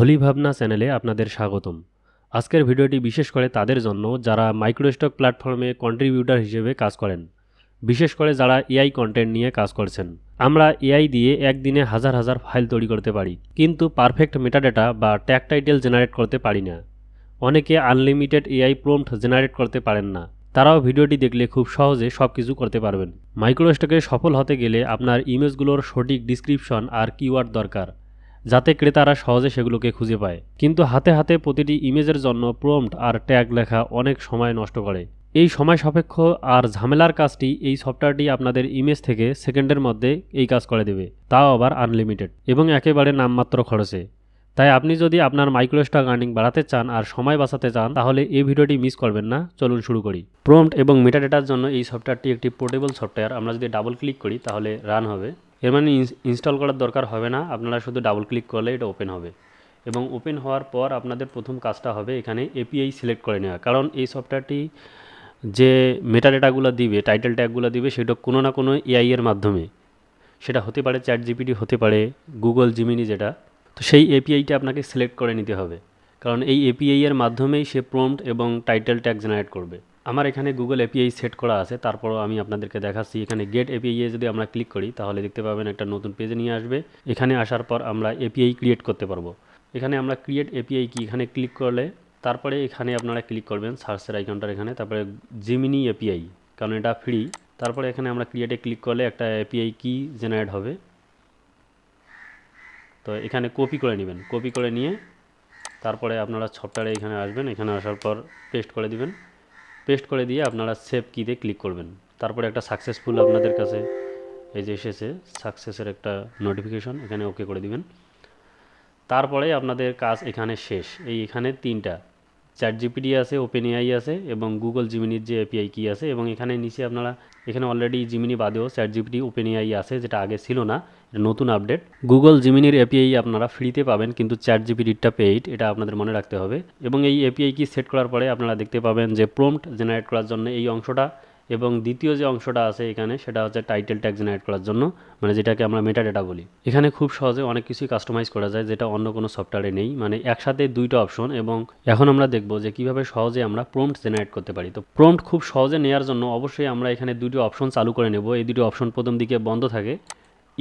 হোলি ভাবনা চ্যানেলে আপনাদের স্বাগতম। আজকের ভিডিওটি বিশেষ করে তাদের জন্য যারা মাইক্রোস্টক প্ল্যাটফর্মে কন্ট্রিবিউটার হিসেবে কাজ করেন, বিশেষ করে যারা এআই কন্টেন্ট নিয়ে কাজ করছেন। আমরা এআই দিয়ে একদিনে হাজার হাজার ফাইল তৈরি করতে পারি, কিন্তু পারফেক্ট মেটাডেটা বা ট্যাগ টাইটেল জেনারেট করতে পারি না। অনেকে আনলিমিটেড এআই প্রম্পট জেনারেট করতে পারেন না। তারাও ভিডিওটি দেখলে খুব সহজে সব কিছু করতে পারবেন। মাইক্রোস্টকে সফল হতে গেলে আপনার ইমেজগুলোর সঠিক ডিসক্রিপশন আর কিওয়ার্ড দরকার। যাতে ক্রেতারা সহজে সেগুলোকে খুঁজে পায়। কিন্তু হাতে হাতে প্রতিটি ইমেজের জন্য প্রম্পট আর ট্যাগ লেখা অনেক সময় নষ্ট করে। এই সময় সাপেক্ষ আর ঝামেলার কাজটি এই সফটওয়্যারটি আপনাদের ইমেজ থেকে সেকেন্ডের মধ্যে এই কাজ করে দেবে। তাও আবার আনলিমিটেড এবং একেবারে নামমাত্র খরচে। তাই আপনি যদি আপনার মাইক্রোস্টক আর্নিং বাড়াতে চান আর সময় বাঁচাতে চান, তাহলে এই ভিডিওটি মিস করবেন না। চলুন শুরু করি। প্রম্পট এবং মেটাডেটার জন্য এই সফটওয়্যারটি একটি পোর্টেবল সফটওয়্যার। আমরা যদি ডাবল ক্লিক করি, তাহলে রান হবে। এর মানে ইনস্টল করার দরকার হবে না। আপনারা শুধু ডাবল ক্লিক করলে এটা ওপেন হবে। এবং ওপেন হওয়ার পর আপনাদের প্রথম কাজটা হবে এখানে এপিআই সিলেক্ট করে নেওয়া। কারণ এই সফটওয়্যারটি যে মেটাডেটাগুলো দিবে টাইটেল ট্যাগগুলো দিবে, সেটা কোনো না কোনো এআই এর মাধ্যমে। সেটা হতে পারে চ্যাট জিপিটি হতে পারে গুগল জিমিনি যেটা। তো সেই এপিআইটা আপনাকে সিলেক্ট করে নিতে হবে। কারণ এই এপিআই এর মাধ্যমেই সে প্রম্পট এবং টাইটেল ট্যাগ জেনারেট করবে। আমার এখানে গুগল এপিআই সেট করা আছে, তারপরও আমি আপনাদেরকে দেখাচ্ছি। এখানে গেট এপিআই এ যদি আমরা ক্লিক করি, তাহলে দেখতে পাবেন একটা নতুন পেজে নিয়ে আসবে। এখানে আসার পর আমরা এপিআই ক্রিয়েট করতে পারব। এখানে আমরা ক্রিয়েট এপিআই কি? এখানে ক্লিক করলে, তারপরে এখানে আপনারা ক্লিক করবেন সার্চের আইকনটার এখানে, তারপরে জিমিনি এপিআই কারণ এটা ফ্রি তারপরে এখানে আমরা ক্রিয়েটে ক্লিক করলে একটা এপিআই কি জেনারেট হবে? তো এখানে কপি করে নেবেন। কপি করে নিয়ে, তারপরে আপনারা সফটওয়্যারে এখানে আসবেন। এখানে আসার পর পেস্ট করে দিবেন। পেস্ট করে দিয়ে আপনারা সেভ কিতে ক্লিক করবেন। তারপরে একটা সাকসেসফুল আপনাদের কাছে এই যে এসেছে সাকসেসের একটা নোটিফিকেশন এখানে ওকে করে দিবেন। তারপরে আপনাদের কাজ এখানে শেষ। এই এখানে তিনটা। চ্যাট জিপিটি আছে ওপেন এআই আছে এবং গুগল জিমিনির যে এপিআই কি আছে এবং এখানে নিচে আপনারা, এখানে অলরেডি জিমিনি বাদেও চ্যাট জিপিটি ওপেন এআই আছে, যেটা আগে ছিল না। নতুন আপডেট। গুগল জিমিনির এপিআই আপনারা ফ্রিতে পাবেন, কিন্তু চ্যাট জিপিটিটা পেইড এটা আপনাদের মনে রাখতে হবে। এবং এই এপিআই কি সেট করার পরে আপনারা দেখতে পাবেন যে প্রম্পট জেনারেট করার জন্য এই অংশটা এবং দ্বিতীয় যে অংশটা আছে এখানে, সেটা হচ্ছে টাইটেল ট্যাগ জেনারেট করার জন্য মানে যেটাকে আমরা মেটা ডেটা বলি। এখানে খুব সহজে অনেক কিছুই কাস্টমাইজ করা যায়, যেটা অন্য কোনো সফটওয়্যারে নেই। মানে একসাথে দুইটা অপশন এবং এখন আমরা দেখব যে কীভাবে সহজে আমরা প্রম্পট জেনারেট করতে পারি। তো প্রম্পট খুব সহজে নেওয়ার জন্য অবশ্যই আমরা এখানে দুটি অপশন চালু করে নেব। এই দুটি অপশন প্রথম দিকে বন্ধ থাকে।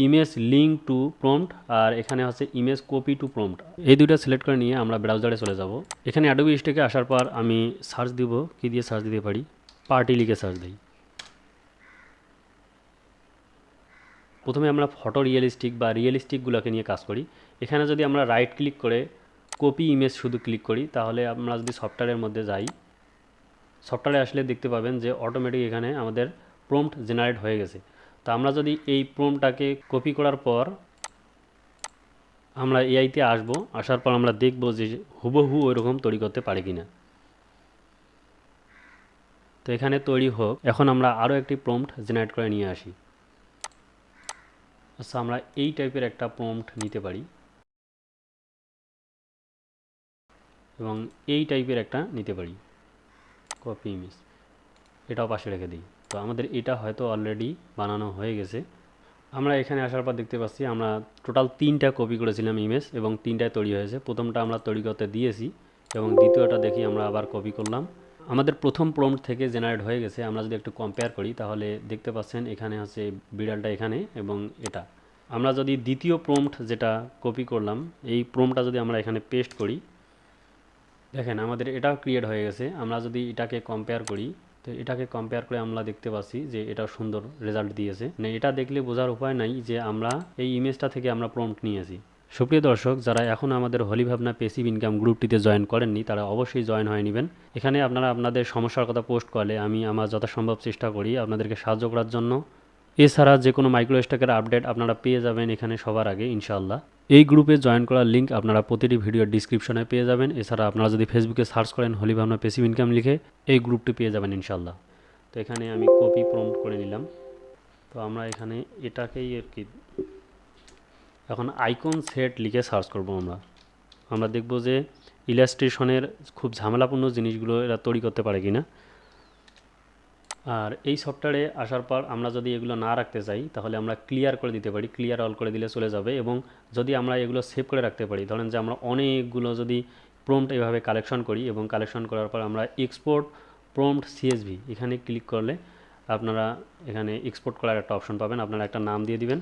ইমেজ লিঙ্ক টু প্রম্পট আর এখানে হচ্ছে ইমেজ কপি টু প্রম্পট এই দুইটা সিলেক্ট করে নিয়ে আমরা ব্রাউজারে চলে যাব। এখানে অ্যাডোবি স্টেকে আসার পর আমি সার্চ দিব। কি দিয়ে সার্চ দিতে পারি? পার্টি লিখে সার্চ দিই। প্রথমে আমরা ফটো রিয়েলিস্টিক বা রিয়েলিস্টিকগুলোকে নিয়ে কাজ করি। এখানে যদি আমরা রাইট ক্লিক করে কপি ইমেজ শুধু ক্লিক করি, তাহলে আমরা যদি সফটওয়্যারের মধ্যে যাই সফটওয়্যারে আসলে দেখতে পাবেন যে অটোমেটিক এখানে আমাদের প্রম্পট জেনারেট হয়ে গেছে। তো আমরা যদি এই প্রম্পটাকে কপি করার পর আমরা এআইতে আসব, আসার পর আমরা দেখব যে হুবহু ওইরকম তৈরি করতে পারি কি না তো এখানে তৈরি হোক, এখন আমরা আরও একটি প্রম্পট জেনারেট করে নিয়ে আসি। আচ্ছা আমরা এই টাইপের একটা প্রম্পট নিতে পারি। এবং এই টাইপের একটা নিতে পারি। কপি ইমেজ, এটাও পাশে রেখে দিই। তো আমাদের এটা হয়তো অলরেডি বানানো হয়ে গেছে। আমরা এখানে আসার পর দেখতে পাচ্ছি আমরা টোটাল তিনটা কপি করেছিলাম ইমেজ এবং তিনটায় তৈরি হয়েছে। প্রথমটা আমরা তৈরি করতে দিয়েছি এবং দ্বিতীয়টা দেখি আমরা আবার কপি করলাম। আমাদের প্রথম প্রম্পট থেকে জেনারেট হয়ে গেছে। আমরা যদি একটু কম্পেয়ার করি তাহলে দেখতে পাচ্ছেন এখানে হচ্ছে বিড়ালটা এখানে এবং এটা। আমরা যদি দ্বিতীয় প্রম্পট যেটা কপি করলাম, এই প্রম্পটটা যদি আমরা এখানে পেস্ট করি, দেখেন আমাদের এটাও ক্রিয়েট হয়ে গেছে। আমরা যদি এটাকে কম্পেয়ার করি তো এটাকে কম্পেয়ার করে আমরা দেখতে পাচ্ছি যে এটা সুন্দর রেজাল্ট দিয়েছে। মানে এটা দেখলে বোঝার উপায় নাই যে আমরা এই ইমেজটা থেকে আমরা প্রম্পট নিয়েছি। সুপ্রিয় দর্শক, যারা এখন আমাদের হলি ভাবনা পেসিভ ইনকাম গ্রুপটিতে জয়েন করেননি, তারা অবশ্যই জয়েন হয়ে নেবেন। এখানে আপনারা আপনাদের সমস্যার কথা পোস্ট করলে আমি আমার যথাসম্ভব চেষ্টা করি আপনাদেরকে সাহায্য করার জন্য। এছাড়া যে কোনো মাইক্রো স্টকের আপডেট আপনারা পেয়ে যাবেন এখানে সবার আগে, ইনশাআল্লাহ। এই গ্রুপে জয়েন করার লিঙ্ক আপনারা প্রতিটি ভিডিওর ডিসক্রিপশনে পেয়ে যাবেন। এছাড়া আপনারা যদি ফেসবুকে সার্চ করেন হলি ভাবনা পেসিভ ইনকাম লিখে, এই গ্রুপটি পেয়ে যাবেন, ইনশাআল্লাহ। তো এখানে আমি কপি প্রম্পট করে নিলাম। তো আমরা এখানে এটাকেই আর কি, এখন আইকন সেট লিখে সার্চ করব আমরা। আমরা দেখব যে ইলাস্ট্রেশনের খুব ঝামেলাপূর্ণ জিনিসগুলো এরা তৈরি করতে পারে কিনা। আর এই সফটওয়্যারে আসার পর আমরা যদি এগুলো না রাখতে চাই, তাহলে আমরা ক্লিয়ার করে দিতে পারি ক্লিয়ার অল করে দিলে চলে যাবে এবং যদি আমরা এগুলো সেভ করে রাখতে পারি, ধরেন যে আমরা অনেকগুলো যদি প্রম্পট এভাবে কালেকশন করি এবং কালেকশন করার পর আমরা এক্সপোর্ট প্রম্পট সিএসভি এখানে ক্লিক করলে আপনারা এখানে এক্সপোর্ট করার একটা অপশন পাবেন, আপনারা একটা নাম দিয়ে দিবেন।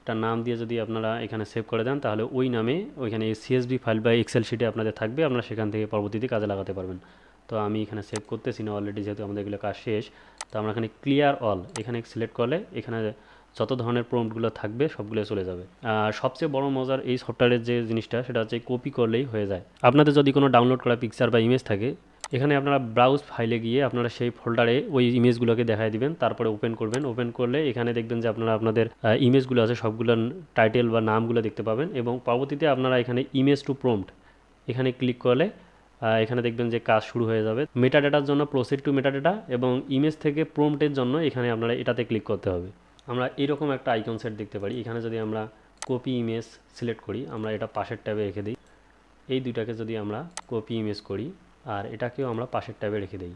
একটা নাম দিয়ে যদি আপনারা এখানে সেভ করে দেন, তাহলে ওই নামে ওইখানে সিএসভি ফাইল বা এক্সেল শিটে আপনাদের থাকবে, আপনারা সেখান থেকে পরবর্তীতে কাজে লাগাতে পারবেন। তো আমি এখানে সেভ করতেছি, না অলরেডি যেহেতু আমাদের এগুলো কাজ শেষ, তো আমরা এখানে ক্লিয়ার অল এখানে সিলেক্ট করলে এখানে যত ধরনের প্রম্পটগুলো থাকবে সবগুলো চলে যাবে। আর সবচেয়ে বড় মজার এই সফটওয়্যারের যে জিনিসটা, সেটা হচ্ছে কপি করলেই হয়ে যায়। আপনাদের যদি কোনো ডাউনলোড করা পিকচার বা ইমেজ থাকে, এখানে আপনারা ব্রাউজ ফাইলে গিয়ে আপনারা সেই ফোল্ডারে ওই ইমেজগুলোকে দেখায় দিবেন, তারপরে ওপেন করবেন। ওপেন করলে এখানে দেখবেন যে আপনারা আপনাদের ইমেজগুলো আছে, সবগুলোর টাইটেল বা নামগুলো দেখতে পাবেন এবং পরবর্তীতে আপনারা এখানে ইমেজ টু প্রম্পট এখানে ক্লিক করলে এখানে দেখবেন যে কাজ শুরু হয়ে যাবে। মেটা ডেটার জন্য প্রসিড টু মেটা ডেটা এবং ইমেজ থেকে প্রম্পটের জন্য এখানে আপনারা এটাতে ক্লিক করতে হবে। আমরা এরকম একটা আইকন সেট দেখতে পারি। এখানে যদি আমরা কপি ইমেজ সিলেক্ট করি, আমরা এটা পাশের ট্যাবে রেখে দিই। এই দুইটাকে যদি আমরা কপি ইমেজ করি আর এটাকেও আমরা পাশের ট্যাবে রেখে দিই।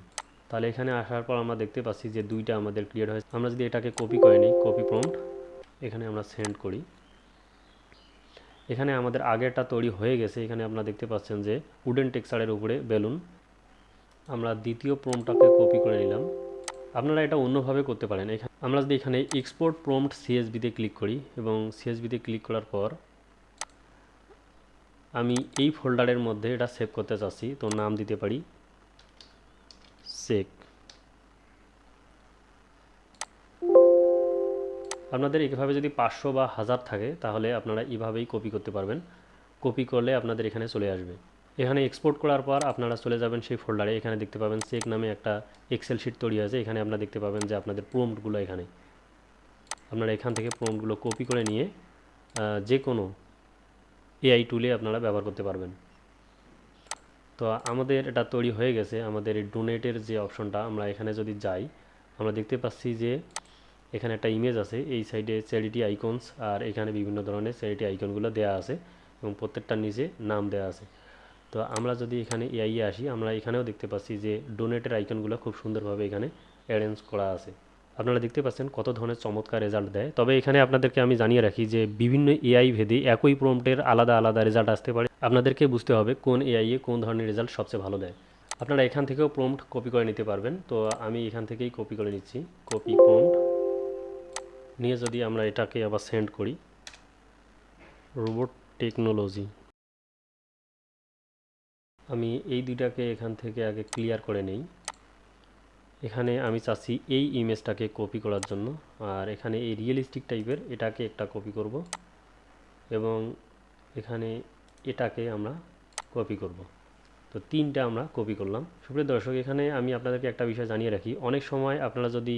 তাহলে এখানে আসার পর আমরা দেখতে পাচ্ছি যে দুইটা আমাদের ক্লিয়ার হয়েছে। আমরা যদি এটাকে কপি করে নিই কপি প্রম্পট এখানে আমরা সেন্ড করি। এখানে আমাদের আগেরটা তৈরি হয়ে গেছে। এখানে আপনারা দেখতে পাচ্ছেন যে উডেন টেক্সচারের উপরে বেলুন। আমরা দ্বিতীয় প্রোমটাকে কপি করে নিলাম। আপনারা এটা অন্যভাবে করতে পারেন। এখানে আমরা যদি এখানে এক্সপোর্ট প্রম্পট সিএসবিতে ক্লিক করি এবং সিএসবিতে ক্লিক করার পর আমি এই ফোল্ডারের মধ্যে এটা সেভ করতে চাচ্ছি। তো নাম দিতে পারি সেক আপনাদের এইভাবে যদি পাঁচশো বা হাজার থাকে, তাহলে আপনারা এইভাবেই কপি করতে পারবেন। কপি করলে আপনাদের এখানে চলে আসবে। এখানে এক্সপোর্ট করার পর আপনারা চলে যাবেন সেই ফোল্ডারে এখানে দেখতে পাবেন চেক নামে একটা এক্সেল শিট তৈরি আছে এখানে আপনারা দেখতে পাবেন যে আপনাদের প্রম্পটগুলো এখানে। আপনারা এখান থেকে প্রম্পটগুলো কপি করে নিয়ে যে কোনো এআই টুলে আপনারা ব্যবহার করতে পারবেন। তো আমাদের এটা তৈরি হয়ে গেছে। আমাদের ডোনেটের যে অপশনটা আমরা এখানে যদি যাই, আমরা দেখতে পাচ্ছি যে এখানে একটা ইমেজ আছে, এই সাইডে চ্যারিটি আইকনস আর এখানে বিভিন্ন ধরনের চ্যারিটি আইকনগুলো দেওয়া আছে এবং প্রত্যেকটার নিচে নাম দেওয়া আছে। তো আমরা যদি এখানে এআইয়ে আসি, আমরা এখানেও দেখতে পাচ্ছি যে ডোনেটের আইকনগুলো খুব সুন্দরভাবে এখানে অ্যারেঞ্জ করা আছে। আপনারা দেখতে পাচ্ছেন কত ধরনের চমৎকার রেজাল্ট দেয়। তবে এখানে আপনাদেরকে আমি জানিয়ে রাখি যে বিভিন্ন এআই ভেদে একই প্রম্পটের আলাদা আলাদা রেজাল্ট আসতে পারে। আপনাদেরকে বুঝতে হবে কোন এআইয়ে কোন ধরনের রেজাল্ট সবচেয়ে ভালো দেয়। আপনারা এখান থেকেও প্রম্পট কপি করে নিতে পারবেন। তো আমি এখান থেকেই কপি করে নিচ্ছি। কপি প্রম্পট নিয়ে যদি আমরা এটাকে আবার সেন্ড করি রোবট টেকনোলজি আমি এই দুইটাকে এখান থেকে আগে ক্লিয়ার করে নেই। এখানে আমি চাচ্ছি এই ইমেজটাকে কপি করার জন্য, আর এখানে এই রিয়েলিস্টিক টাইপের এটাকে একটা কপি করব, এবং এখানে এটাকে আমরা কপি করব। তো তিনটা আমরা কপি করলাম। সুপ্রিয় দর্শক, এখানে আমি আপনাদেরকে একটা বিষয় জানিয়ে রাখি। অনেক সময় আপনারা যদি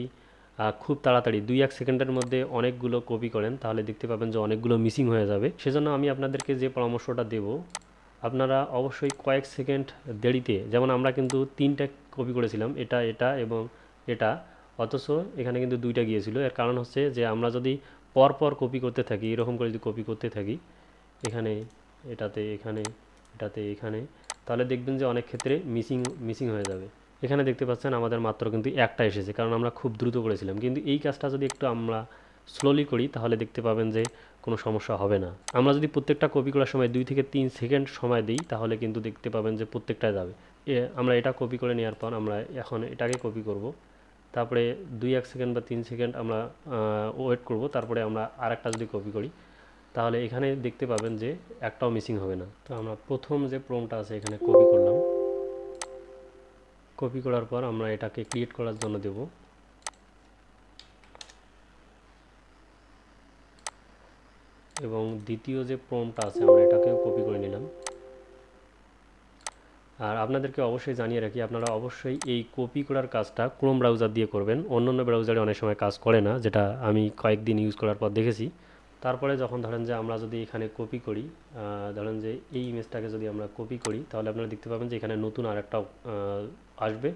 খুব তাড়াতাড়ি, দুই এক সেকেন্ডের মধ্যে অনেকগুলো কপি করেন, তাহলে দেখতে পাবেন যে অনেকগুলো মিসিং হয়ে যাবে। সেজন্য আমি আপনাদেরকে যে পরামর্শটা দেব, আপনারা অবশ্যই কয়েক সেকেন্ড দেরিতে, যেমন আমরা কিন্তু তিনটা কপি করেছিলাম, এটা এটা এবং এটা, অথচ এখানে কিন্তু দুইটা গিয়েছিল। এর কারণ হচ্ছে যে আমরা যদি পর পর কপি করতে থাকি, এরকম করে যদি কপি করতে থাকি, এখানে, এটাতে এখানে এটাতে, এখানে, তাহলে দেখবেন যে অনেক ক্ষেত্রে মিসিং মিসিং হয়ে যাবে। এখানে দেখতে পাচ্ছেন আমাদের মাত্র কিন্তু একটা এসেছে, কারণ আমরা খুব দ্রুত করেছিলাম। কিন্তু এই কাজটা যদি একটু আমরা স্লোলি করি, তাহলে দেখতে পাবেন যে কোনো সমস্যা হবে না। আমরা যদি প্রত্যেকটা কপি করার সময় দুই থেকে তিন সেকেন্ড সময় দিই, তাহলে কিন্তু দেখতে পাবেন যে প্রত্যেকটাই যাবে। আমরা এটা কপি করে নেওয়ার পর আমরা এখন এটাকে কপি করব। তারপরে দুই এক সেকেন্ড বা তিন সেকেন্ড আমরা ওয়েট করব। তারপরে আমরা আর একটা যদি কপি করি, তাহলে এখানে দেখতে পাবেন যে একটাও মিসিং হবে না। তো আমরা প্রথম যে প্রমটা আছে, এখানে কপি কপি করার পর আমরা এটাকে ক্রিয়েট করার জন্য দেব। এবং দ্বিতীয় যে প্রমটা আছে, আমরা এটাকেও কপি করে নিলাম। আর আপনাদেরকে অবশ্যই জানিয়ে রাখি, আপনারা অবশ্যই এই কপি করার কাজটা ক্রোম ব্রাউজার দিয়ে করবেন। অন্য অন্য ব্রাউজারে অনেক সময় কাজ করে না, যেটা আমি কয়েকদিন ইউজ করার পর দেখেছি। তারপরে যখন ধরেন যে আমরা যদি এখানে কপি করি ধরেন যে এই ইমেজটাকে যদি আমরা কপি করি তাহলে আপনারা দেখতে পাবেন যে এখানে নতুন আরেকটা আহ, আসবে।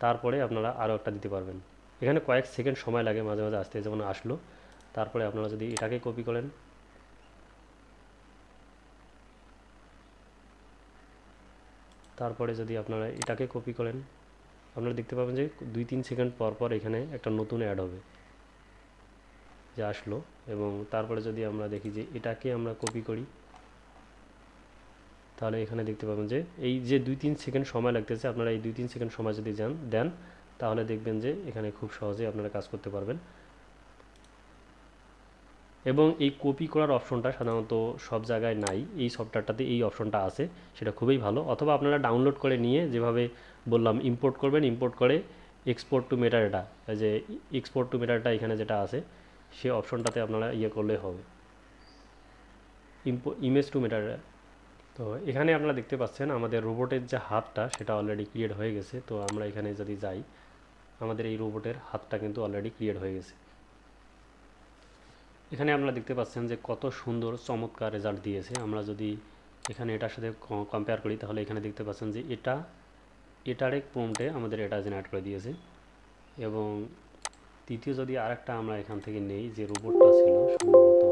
তারপরে আপনারা আরও একটা দিতে পারবেন। এখানে কয়েক সেকেন্ড সময় লাগে মাঝে মাঝে আসতে যেমন আসলো। তারপরে আপনারা যদি এটাকে কপি করেন। তারপরে যদি আপনারা এটাকে কপি করেন আপনারা দেখতে পাবেন যে দুই তিন সেকেন্ড পর পর এখানে একটা নতুন অ্যাড হবে। যে আসলো। এবং তারপরে যদি আমরা দেখি যে এটাকে আমরা কপি করি, তাহলে এখানে দেখতে পাবেন যে এই যে দুই তিন সেকেন্ড সময় লাগতেছে, আপনারা এই দুই তিন সেকেন্ড সময় যদি যান, দেন, তাহলে দেখবেন যে এখানে খুব সহজে আপনারা কাজ করতে পারবেন। এবং এই কপি করার অপশনটা সাধারণত সব জায়গায় নাই, এই সফটওয়্যারটাতে এই অপশনটা আছে, সেটা খুবই ভালো। অথবা আপনারা ডাউনলোড করে নিয়ে যেভাবে বললাম ইম্পোর্ট করবেন ইম্পোর্ট করে এক্সপোর্ট টু মেটাডাটা যে এক্সপোর্ট টু মেটাডাটা এখানে যেটা আছে সে অপশনটাতে আপনারা ইয়ে করলে হবে। ইমেজ টু মেটাডাটা তো এখানে আপনারা দেখতে পাচ্ছেন আমাদের রোবটের যে হাতটা, সেটা অলরেডি ক্রিয়েট হয়ে গেছে। তো আমরা এখানে যদি যাই, আমাদের এই রোবটের হাতটা কিন্তু অলরেডি ক্রিয়েট হয়ে গেছে। এখানে আপনারা দেখতে পাচ্ছেন যে কত সুন্দর, চমৎকার রেজাল্ট দিয়েছে। আমরা যদি এখানে এটার সাথে কম্পেয়ার করি, তাহলে এখানে দেখতে পাচ্ছেন যে এটা, এটার এক প্রম্পটে আমাদের এটা জেনারেট করে দিয়েছে। এবং তৃতীয় যদি আরেকটা আমরা এখান থেকে নেই, যে রোবটটা ছিল, সম্ভবত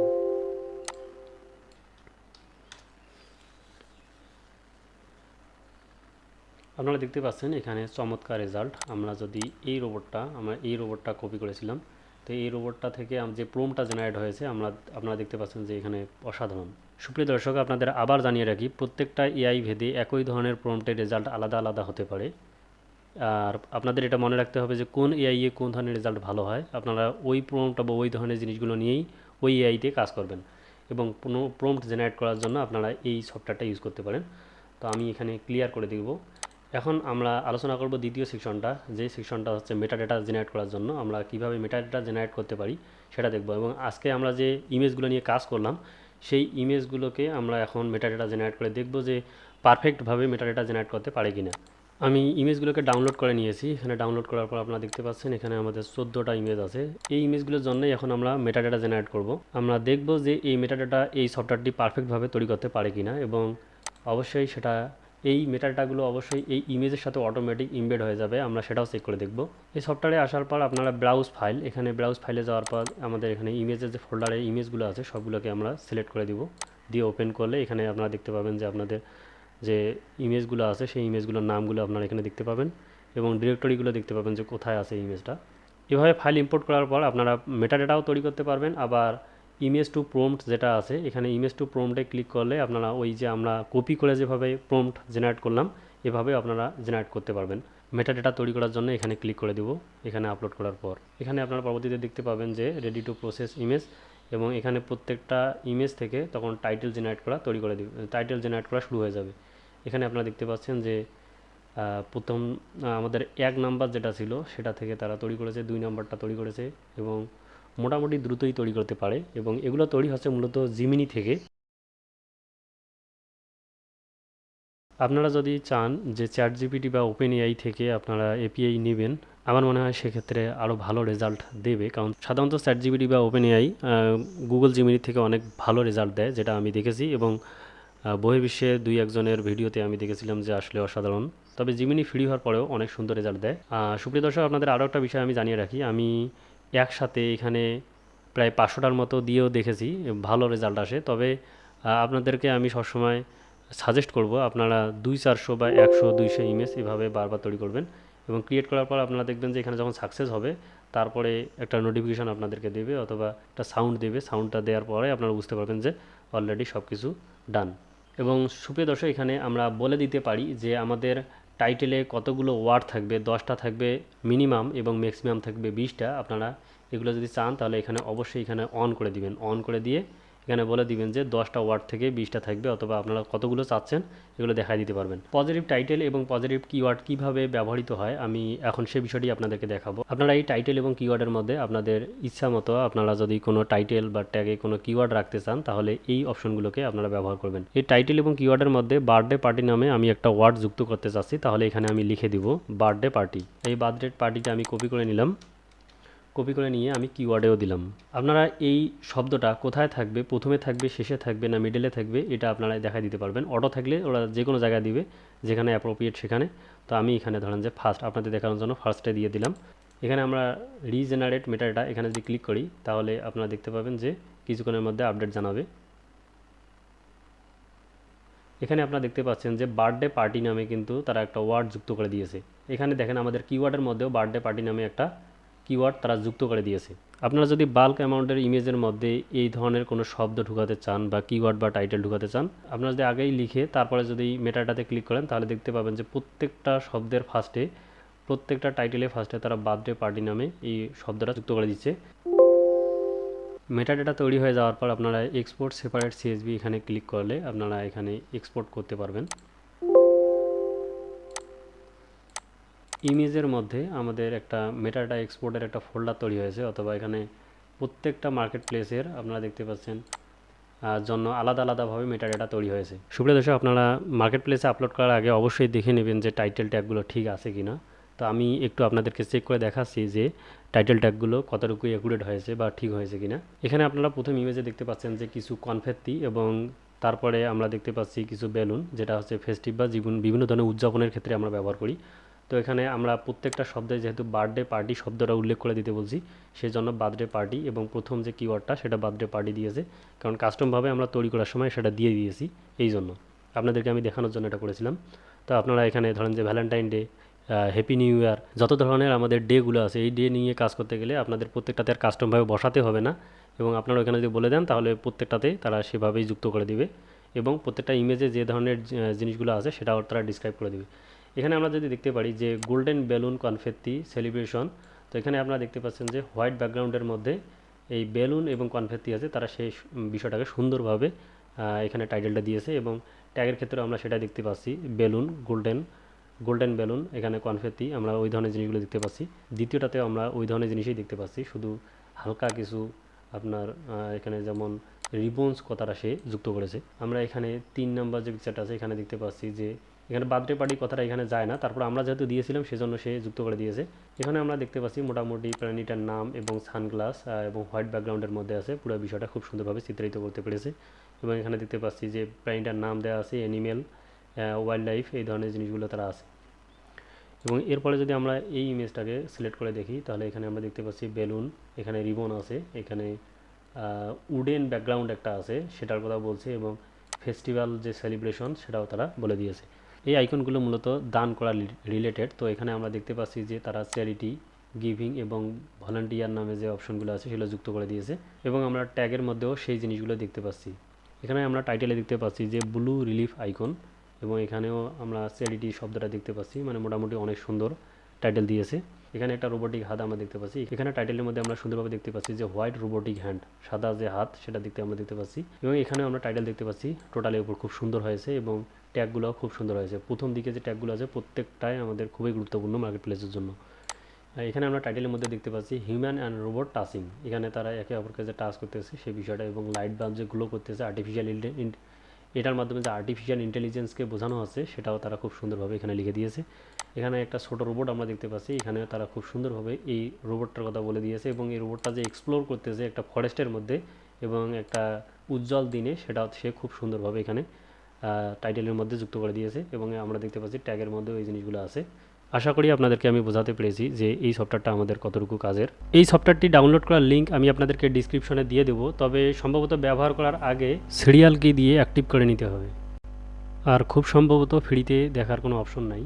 আপনারা দেখতে পাচ্ছেন এখানে চমৎকার রেজাল্ট আমরা যদি এই রোবটটা, আমরা এই রোবটটা কপি করেছিলাম, তো এই রোবটটা থেকে যে প্রোমটা জেনারেট হয়েছে, আমরা, আপনারা দেখতে পাচ্ছেন যে এখানে অসাধারণ। সুপ্রিয় দর্শক, আপনাদের আবার জানিয়ে রাখি, প্রত্যেকটা এআই ভেদে একই ধরনের প্রোমটের রেজাল্ট আলাদা আলাদা হতে পারে। আর আপনাদের এটা মনে রাখতে হবে যে কোন এআই এ কোন ধরনের রেজাল্ট ভালো হয়, আপনারা ওই প্রোমটা বা ওই ধরনের জিনিসগুলো নিয়েই ওই এআইতে কাজ করবেন এবং কোনো প্রোম্পট জেনারেট করার জন্য আপনারা এই সফটওয়্যারটা ইউজ করতে পারেন। তো আমি এখানে ক্লিয়ার করে দেখব এখন আমরা আলোচনা করব দ্বিতীয় সেকশনটা যে সেকশনটা হচ্ছে মেটা ডেটা জেনারেট করার জন্য। আমরা কীভাবে মেটা ডেটা জেনারেট করতে পারি সেটা দেখব এবং আজকে আমরা যে ইমেজগুলো নিয়ে কাজ করলাম, সেই ইমেজগুলোকে আমরা এখন মেটা ডেটা জেনারেট করে দেখব যে পারফেক্টভাবে মেটা ডেটা জেনারেট করতে পারে কিনা। আমি ইমেজগুলোকে ডাউনলোড করে নিয়েছি। এখানে ডাউনলোড করার পর আপনারা দেখতে পাচ্ছেন, এখানে আমাদের চোদ্দোটা ইমেজ আছে। এই ইমেজগুলোর জন্যই এখন আমরা মেটাডাটা জেনারেট করব। আমরা দেখব যে এই মেটাডাটা এই সফটওয়্যারটি পারফেক্টভাবে তৈরি করতে পারে কিনা এবং অবশ্যই সেটা, এই মেটাডাটাগুলো অবশ্যই এই ইমেজের সাথে অটোমেটিক ইমবেড হয়ে যাবে। আমরা সেটাও চেক করে দেখব। এই সফটওয়্যারে আসার পর আপনারা ব্রাউজ ফাইল এখানে ব্রাউজ ফাইলে যাওয়ার পর আমাদের এখানে ইমেজের যে ফোল্ডারে ইমেজগুলো আছে, সবগুলোকে আমরা সিলেক্ট করে দিব। দিয়ে ওপেন করলে এখানে আপনারা দেখতে পাবেন যে আপনাদের যে ইমেজগুলো আছে, সেই ইমেজগুলোর নামগুলো আপনারা এখানে দেখতে পাবেন এবং ডিরেক্টরিগুলো দেখতে পাবেন যে কোথায় আছে ইমেজটা। এভাবে ফাইল ইম্পোর্ট করার পর আপনারা মেটাডাটাও তৈরি করতে পারবেন। আবার ইমেজ টু প্রম্পট যেটা আছে, এখানে ইমেজ টু প্রম্পটে ক্লিক করলে আপনারা ওই যে আমরা কপি করে যেভাবে প্রম্পট জেনারেট করলাম এভাবে আপনারা জেনারেট করতে পারবেন। মেটাডাটা তৈরি করার জন্য এখানে ক্লিক করে দেব, এখানে আপলোড করার পর। এখানে আপনারা পরবর্তীতে দেখতে পাবেন যে রেডি টু প্রসেস ইমেজ এবং এখানে প্রত্যেকটা ইমেজ থেকে তখন টাইটেল জেনারেট করা তৈরি করে দিবে টাইটেল জেনারেট করা শুরু হয়ে যাবে। এখানে আপনারা দেখতে পাচ্ছেন যে প্রথম আমাদের এক নাম্বার যেটা ছিল, সেটা থেকে তারা তৈরি করেছে, দুই নাম্বারটা তৈরি করেছে এবং মোটামুটি দ্রুতই তৈরি করতে পারে এবং এগুলো তৈরি হচ্ছে মূলত জিমিনি থেকে। আপনারা যদি চান যে চ্যাট জিপিটি বা ওপেন এআই থেকে আপনারা এপিআই নেবেন, আমার মনে হয় সেক্ষেত্রে আরও ভালো রেজাল্ট দেবে, কারণ সাধারণত চ্যাট জিপিটি বা ওপেন এআই গুগল জিমিনি থেকে অনেক ভালো রেজাল্ট দেয়, যেটা আমি দেখেছি এবং বহির্বিশ্বে দুই একজনের ভিডিওতে আমি দেখেছিলাম যে আসলে অসাধারণ। তবে জিমিনি ফ্রি হওয়ার পরেও অনেক সুন্দর রেজাল্ট দেয়। সুপ্রিয় দর্শক, আপনাদের আরও একটা বিষয় আমি জানিয়ে রাখি। আমি একসাথে এখানে প্রায় পাঁচশোটার মতো দিয়েও দেখেছি, ভালো রেজাল্ট আসে। তবে আপনাদেরকে আমি সবসময় সাজেস্ট করব, আপনারা দুই চারশো বা একশো, দুইশো ইমেজ এভাবে বারবার তৈরি করবেন এবং ক্রিয়েট করার পর আপনারা দেখবেন যে এখানে যখন সাকসেস হবে, তারপরে একটা নোটিফিকেশান আপনাদেরকে দেবে অথবা একটা সাউন্ড দেবে। সাউন্ডটা দেওয়ার পরে আপনারা বুঝতে পারবেন যে অলরেডি সব কিছু ডান এবং সুপ্রিয় দর্শক, এখানে আমরা বলে দিতে পারি যে আমাদের টাইটেলে কতগুলো ওয়ার্ড থাকবে, দশটা থাকবে মিনিমাম এবং ম্যাক্সিমাম থাকবে বিশটা। আপনারা এগুলো যদি চান তাহলে এখানে অবশ্যই এখানে অন করে দিবেন। অন করে দিয়ে এখানে বলে দিবেন যে দশটা ওয়ার্ড থেকে বিশটা থাকবে অথবা আপনারা কতগুলো চাচ্ছেন এগুলো দেখাই দিতে পারবেন। পজিটিভ টাইটেল এবং পজিটিভ কিওয়ার্ড কীভাবে ব্যবহৃত হয় আমি এখন সে বিষয়টি আপনাদেরকে দেখাবো। আপনারা এই টাইটেল এবং কিওয়ার্ডের মধ্যে আপনাদের ইচ্ছা মতো আপনারা যদি কোনো টাইটেল বা ট্যাগে কোনো কিওয়ার্ড রাখতে চান, তাহলে এই অপশনগুলোকে আপনারা ব্যবহার করবেন। এই টাইটেল এবং কিওয়ার্ডের মধ্যে বার্থডে পার্টি নামে আমি একটা ওয়ার্ড যুক্ত করতে চাচ্ছি, তাহলে এখানে আমি লিখে দিব বার্থডে পার্টি এই বার্থডে পার্টিটা আমি কপি করে নিলাম। কপি করে নিয়ে আমি কিওয়ার্ডেও দিলাম। আপনারা এই শব্দটা কোথায় থাকবে, প্রথমে থাকবে, শেষে থাকবে না মিডলে থাকবে, এটা আপনারা দেখা দিতে পারবেন। অটো থাকলে ওরা যে কোনো জায়গায় দিবে, যেখানে অ্যাপ্রোপ্রিয়েট সেখানে। তো আমি এখানে ধরেন যে ফার্স্ট আপনাদের দেখানোর জন্য ফার্স্টে দিয়ে দিলাম। এখানে আমরা রিজেনারেট মেটারটা এখানে যদি ক্লিক করি, তাহলে আপনারা দেখতে পাবেন যে কিছুক্ষণের মধ্যে আপডেট জানাবে। এখানে আপনারা দেখতে পাচ্ছেন যে বার্থডে পার্টি নামে কিন্তু তারা একটা ওয়ার্ড যুক্ত করে দিয়েছে। এখানে দেখেন আমাদের কিওয়ার্ডের মধ্যেও বার্থডে পার্টি নামে একটা কিওয়ার্ড তারা যুক্ত করে দিয়েছে। আপনারা যদি বাল্ক অ্যামাউন্টের ইমেজের মধ্যে এই ধরনের কোনো শব্দ ঢুকাতে চান বা কিওয়ার্ড বা টাইটেল ঢুকাতে চান, আপনারা যদি আগেই লিখে তারপরে যদি মেটাটাতে ক্লিক করেন, তাহলে দেখতে পাবেন যে প্রত্যেকটা শব্দের ফার্স্টে প্রত্যেকটা টাইটেলে ফার্স্টে তারা বার্থডে পার্টি নামে এই শব্দটা যুক্ত করে দিচ্ছে। মেটাডাটা তৈরি হয়ে যাওয়ার পর আপনারা এক্সপোর্ট সেপারেট সিএসবি এখানে ক্লিক করলে আপনারা এখানে এক্সপোর্ট করতে পারবেন। ইমেজের মধ্যে আমাদের একটা মেটাডাটা এক্সপোর্টের একটা ফোল্ডার তৈরি হয়েছে, অথবা এখানে প্রত্যেকটা মার্কেট প্লেসের আপনারা দেখতে পাচ্ছেন জন্য আলাদা আলাদাভাবে মেটাডাটা তৈরি হয়েছে। সুপ্রিয় দর্শক, আপনারা মার্কেট প্লেসে আপলোড করার আগে অবশ্যই দেখে নেবেন যে টাইটেল ট্যাগগুলো ঠিক আছে কি না তো আমি একটু আপনাদেরকে চেক করে দেখাচ্ছি যে টাইটেল ট্যাগগুলো কতটুকু অ্যাকুরেট হয়েছে বা ঠিক হয়েছে কিনা। এখানে আপনারা প্রথম ইমেজে দেখতে পাচ্ছেন যে কিছু কনফেত্তি এবং তারপরে আমরা দেখতে পাচ্ছি কিছু বেলুন, যেটা হচ্ছে ফেস্টিভ বা জীবন, বিভিন্ন ধরনের উদযাপনের ক্ষেত্রে আমরা ব্যবহার করি। তো এখানে আমরা প্রত্যেকটা শব্দে যেহেতু বার্থডে পার্টি শব্দটা উল্লেখ করে দিতে বলছি সেই জন্য বার্থডে পার্টি এবং প্রথম যে কিওয়ার্ডটা সেটা বার্থডে পার্টি দিয়েছে। কারণ কাস্টমভাবে আমরা তৈরি করার সময় সেটা দিয়ে দিয়েছি এই জন্য। আপনাদেরকে আমি দেখানোর জন্য এটা করেছিলাম। তো আপনারা এখানে ধরেন যে Valentine day happy new year যত ধরনের আমাদের ডেগুলো আছে, এই ডে নিয়ে কাজ করতে গেলে আপনাদের প্রত্যেকটাতে আর কাস্টমভাবে বসাতে হবে না এবং আপনারা ওখানে যদি বলে দেন তাহলে প্রত্যেকটাতে তারা সেভাবেই যুক্ত করে দিবে এবং প্রত্যেকটা ইমেজে যে ধরনের জিনিসগুলো আছে সেটাও তারা ডিসক্রাইব করে দিবে। এখানে আমরা যদি দেখতে পারি যে গোল্ডেন বেলুন কনফেত্তি সেলিব্রেশন তো এখানে আপনারা দেখতে পাচ্ছেন যে হোয়াইট ব্যাকগ্রাউন্ডের মধ্যে এই বেলুন এবং কনফেত্তি আছে, তারা সেই বিষয়টাকে সুন্দরভাবে এখানে টাইটেলটা দিয়েছে এবং ট্যাগের ক্ষেত্রে আমরা সেটা দেখতে পাচ্ছি বেলুন গোল্ডেন গোল্ডেন বেলুন এখানে কনফেত্তি আমরা ওই ধরনের জিনিসগুলো দেখতে পাচ্ছি। দ্বিতীয়টাতেও আমরা ওই ধরনের জিনিসই দেখতে পাচ্ছি, শুধু হালকা কিছু আপনার এখানে যেমন রিবনস কথাটা সে যুক্ত করেছে। আমরা এখানে তিন নাম্বার যে পিকচারটা আছে, এখানে দেখতে পাচ্ছি যে এখানে বার্থডে পার্টি কথাটা এখানে যায় না। তারপর আমরা যেহেতু দিয়েছিলাম, সেজন্য সে যুক্ত করে দিয়েছে। এখানে আমরা দেখতে পাচ্ছি মোটামুটি প্রাণীটার নাম এবং সানগ্লাস এবং হোয়াইট ব্যাকগ্রাউন্ডের মধ্যে আছে। পুরো বিষয়টা খুব সুন্দরভাবে চিত্রায়িত করতে পেরেছে। এবং এখানে দেখতে পাচ্ছি যে প্রাণীটার নাম দেওয়া আছে অ্যানিমেল ওয়াইল্ড লাইফ এই ধরনের জিনিসগুলো তারা আছে। এবং এরপরে যদি আমরা এই ইমেজটাকে সিলেক্ট করে দেখি, তাহলে এখানে আমরা দেখতে পাচ্ছি বেলুন, এখানে রিবন আছে, এখানে উডেন ব্যাকগ্রাউন্ড একটা আছে, সেটার কথা বলছে এবং ফেস্টিভ্যাল যে সেলিব্রেশন, সেটাও তারা বলে দিয়েছে। এই আইকনগুলো মূলত দান করা রিলেটেড তো এখানে আমরা দেখতে পাচ্ছি যে তারা চ্যারিটি গিভিং এবং ভলান্টিয়ার নামে যে অপশনগুলো আছে সেগুলো যুক্ত করে দিয়েছে এবং আমরা ট্যাগের মধ্যেও সেই জিনিসগুলো দেখতে পাচ্ছি। এখানে আমরা টাইটেলে দেখতে পাচ্ছি যে ব্লু রিলিফ আইকন এবং এখানেও আমরা চ্যারিটি শব্দটা দেখতে পাচ্ছি। মানে মোটামুটি অনেক সুন্দর টাইটেল দিয়েছে। এখানে একটা রোবোটিক হাত আমরা দেখতে পাচ্ছি। এখানে টাইটেলের মধ্যে আমরা সুন্দরভাবে দেখতে পাচ্ছি যে হোয়াইট রোবোটিক হ্যান্ড সাদা যে হাত, সেটা দেখতে আমরা দেখতে পাচ্ছি। এবং এখানে আমরা টাইটেল দেখতে পাচ্ছি টোটালের উপর খুব সুন্দর হয়েছে এবং ট্যাগগুলো খুব সুন্দর হয়েছে। প্রথম দিকে যে ট্যাগগুলো আছে, প্রত্যেকটাই আমাদের খুবই গুরুত্বপূর্ণ মার্কেট প্লেসের জন্য। এখানে আমরা টাইটেলের মধ্যে দেখতে পাচ্ছি হিউম্যান অ্যান্ড রোবট টাচিং এখানে তারা একে অপরকে যে টাচ করতেছে, সেই বিষয়টা এবং লাইট বাল্ব যে গ্লো করতেছে আর্টিফিশিয়াল এটার মাধ্যমে যে আর্টিফিশিয়াল ইন্টেলিজেন্সকে বোঝানো হচ্ছে সেটাও তারা খুব সুন্দরভাবে এখানে লিখে দিয়েছে। এখানে একটা ছোট রোবট আমরা দেখতে পাচ্ছি। এখানে তারা খুব সুন্দরভাবে এই রোবটটার কথা বলে দিয়েছে এবং এই রোবটটা যে এক্সপ্লোর করতেছে একটা ফরেস্টের মধ্যে এবং একটা উজ্জ্বল দিনে সেটা সে খুব সুন্দরভাবে এখানে টাইটেলের মধ্যে যুক্ত করে দিয়েছে এবং আমরা দেখতে পাচ্ছি ট্যাগের মধ্যেও এই জিনিসগুলো আছে। আশা করি আপনাদেরকে আমি বোঝাতে পেরেছি যে এই সফটওয়্যারটা আমাদের কতটুকু কাজের। এই সফটওয়্যারটি ডাউনলোড করার লিঙ্ক আমি আপনাদেরকে ডিসক্রিপশনে দিয়ে দেবো। তবে সম্ভবত ব্যবহার করার আগে সিরিয়াল কি দিয়ে অ্যাক্টিভ করে নিতে হবে। আর খুব সম্ভবত ফ্রিতে দেখার কোনো অপশন নাই।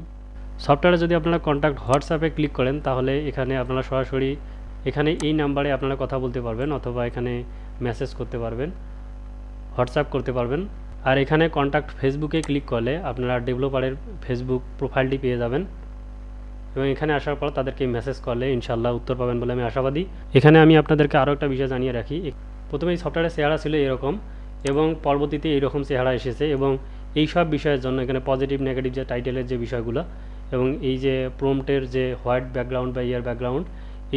সফটওয়্যারে যদি আপনারা কন্ট্যাক্ট হোয়াটসঅ্যাপে ক্লিক করেন, তাহলে এখানে আপনারা সরাসরি এখানে এই নাম্বারে আপনারা কথা বলতে পারবেন অথবা এখানে মেসেজ করতে পারবেন হোয়াটসঅ্যাপ করতে পারবেন। আর এখানে কন্ট্যাক্ট ফেসবুকে ক্লিক করলে আপনারা ডেভেলপারের ফেসবুক প্রোফাইলটি পেয়ে যাবেন। এবং এখানে আসার পর তাদেরকে মেসেজ করলে ইনশাল্লাহ উত্তর পাবেন বলে আমি আশাবাদী। এখানে আমি আপনাদেরকে আরও একটা বিষয় জানিয়ে রাখি। প্রথমে এই সফটওয়্যারের চেহারা ছিল এরকম এবং পরবর্তীতে এইরকম চেহারা এসেছে এবং এই সব বিষয়ের জন্য এখানে পজিটিভ নেগেটিভ যে টাইটেলের যে বিষয়গুলো এবং এই যে প্রোমটের যে হোয়াইট ব্যাকগ্রাউন্ড বা ইয়ার ব্যাকগ্রাউন্ড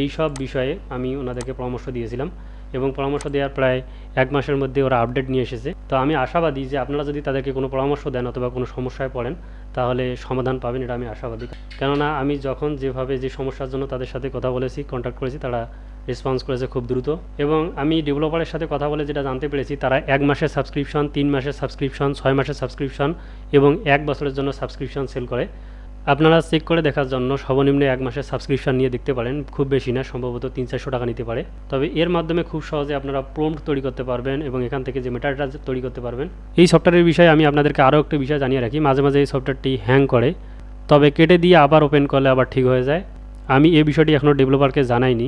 এই সব বিষয়ে আমি ওনাদেরকে পরামর্শ দিয়েছিলাম এবং পরামর্শ দেওয়ার প্রায় এক মাসের মধ্যে ওরা আপডেট নিয়ে এসেছে। তো আমি আশাবাদী যে আপনারা যদি তাদেরকে কোনো পরামর্শ দেন অথবা কোনো সমস্যায় পড়েন, তাহলে সমাধান পাবেন, এটা আমি আশাবাদী। কেননা আমি যখন যেভাবে যে সমস্যার জন্য তাদের সাথে কথা বলেছি কন্ট্যাক্ট করেছি, তারা রেসপন্স করেছে খুব দ্রুত। এবং আমি ডেভেলপারের সাথে কথা বলে যেটা জানতে পেরেছি, তারা এক মাসের সাবস্ক্রিপশন তিন মাসের সাবস্ক্রিপশন ছয় মাসের সাবস্ক্রিপশন এবং এক বছরের জন্য সাবস্ক্রিপশন সেল করে। আপনারা চেক করে দেখার জন্য সর্বনিম্ন এক মাসের সাবস্ক্রিপশন নিয়ে দেখতে পারেন। খুব বেশি না, সম্ভবত তিন চারশো টাকা নিতে পারে। তবে এর মাধ্যমে খুব সহজে আপনারা প্রম্পট তৈরি করতে পারবেন এবং এখান থেকে যে মেটাডাটা তৈরি করতে পারবেন, এই সফটওয়্যারের বিষয়ে আমি আপনাদেরকে আরও একটা বিষয় জানিয়ে রাখি। মাঝে মাঝে এই সফটওয়্যারটি হ্যাং করে। তবে কেটে দিয়ে আবার ওপেন করলে আবার ঠিক হয়ে যায়। আমি এই বিষয়টি এখনও ডেভেলপারকে জানাইনি।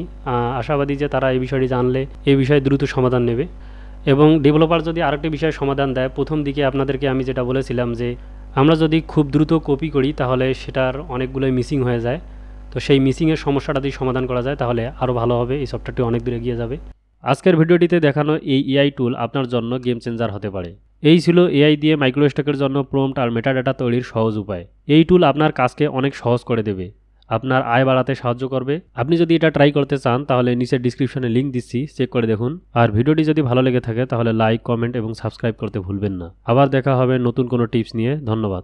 আশাবাদী যে তারা এই বিষয়টি জানলে এই বিষয়ে দ্রুত সমাধান নেবে। এবং ডেভেলপার যদি আরেকটি বিষয়ে সমাধান দেয়, প্রথম দিকে আপনাদেরকে আমি যেটা বলেছিলাম যে আমরা যদি খুব দ্রুত কপি করি, তাহলে সেটার অনেকগুলোই মিসিং হয়ে যায়। তো সেই মিসিংয়ের সমস্যাটা যদি সমাধান করা যায়, তাহলে আরও ভালো হবে, এই সফটওয়্যারটি অনেক দূরে এগিয়ে যাবে। আজকের ভিডিওটিতে দেখানো এই এআই টুল আপনার জন্য গেম চেঞ্জার হতে পারে। এই ছিল এআই দিয়ে মাইক্রোস্টকের জন্য প্রম্পট আর মেটাডাটা তৈরির সহজ উপায়। এই টুল আপনার কাজকে অনেক সহজ করে দেবে। আপনার আয় বাড়াতে সাহায্য করবে। আপনি যদি এটা ট্রাই করতে চান, তাহলে নিচের ডিসক্রিপশনে লিঙ্ক দিচ্ছি। চেক করে দেখুন। আর ভিডিওটি যদি ভালো লেগে থাকে, তাহলে লাইক কমেন্ট এবং সাবস্ক্রাইব করতে ভুলবেন না। আবার দেখা হবে নতুন কোনো টিপস নিয়ে। ধন্যবাদ।